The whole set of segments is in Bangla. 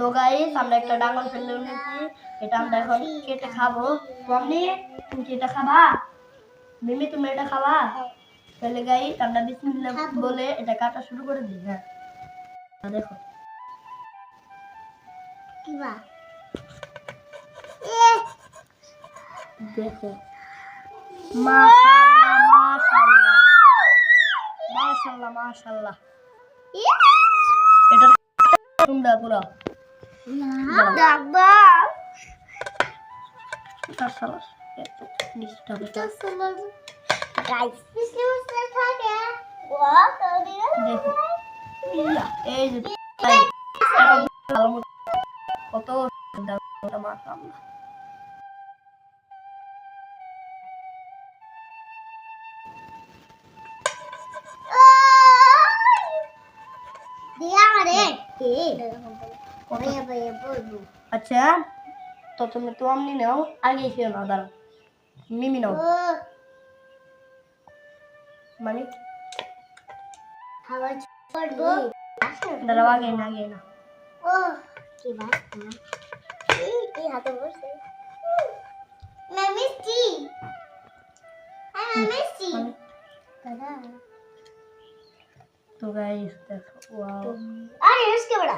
তো গাইস আমরা একটা ডাঙ্গল ফেলে নিয়েছি এটা আমরা এখন কেটে খাব। মম্মি তুমি কি এটা খাবা? মিমি তুমি এটা খাবা? তাহলে গাইস আমরা বিসমিল্লাহ বলে এটা কাটা শুরু করে দিই হ্যাঁ। দেখো। দেখো। মাশাআল্লাহ মাশাআল্লাহ। মাশাআল্লাহ মাশাআল্লাহ। এটা সুন্দর পুরো কত সুন্দর মাশাআল্লাহ দিয়া রে কে ভাইয়া ভাইয়া বলব আচ্ছা তো তুমি তো আমনি নাও আগে খেয়ে নাও দাঁড়াও মিমি নাও ও মানে খাবার করবো দাঁড়াও আগে না আগে না ও কি বাস এই হাতে বসে না মিষ্টি আমি মিষ্টি মানে দাদা তো গাইস দেখো ওয়াও আরে उसके बड़ा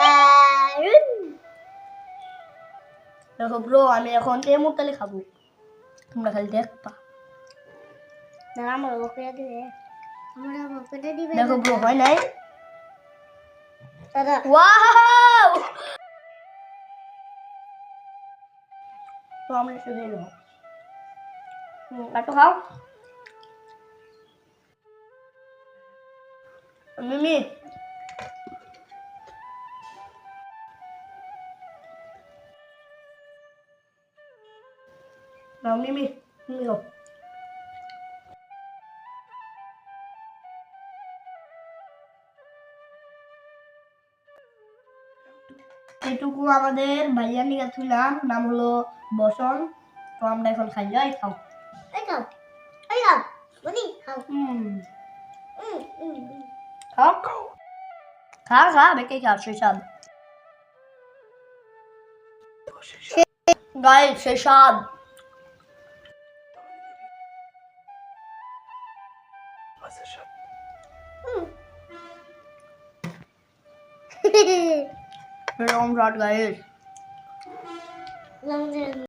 দেখো ব্রো আমি এখন এই মুহূর্তে খাব। তোমরা খালি দেখবা। দাঁড়া আমার বকেটা দিবে আমার বকেটা দিবে। দেখো ব্রো হয় নাই? দাদা। ওয়াও তো আমরা শুধু এলো। একটু খাও। মিমি নাও মিমি তুমি খাও এটুকু আমাদের ভাইয়া নিয়ে গেছিলাম নাম হলো বসন তো আমরা এখন খাই যাই খাও এই খাও এই খাও বনি খাও হুম হুম হুম খাও খা খা বেঁকে খা সেই স্বাদ গায়ে সেই স্বাদ এরকম স্বাদ গায়ে হুম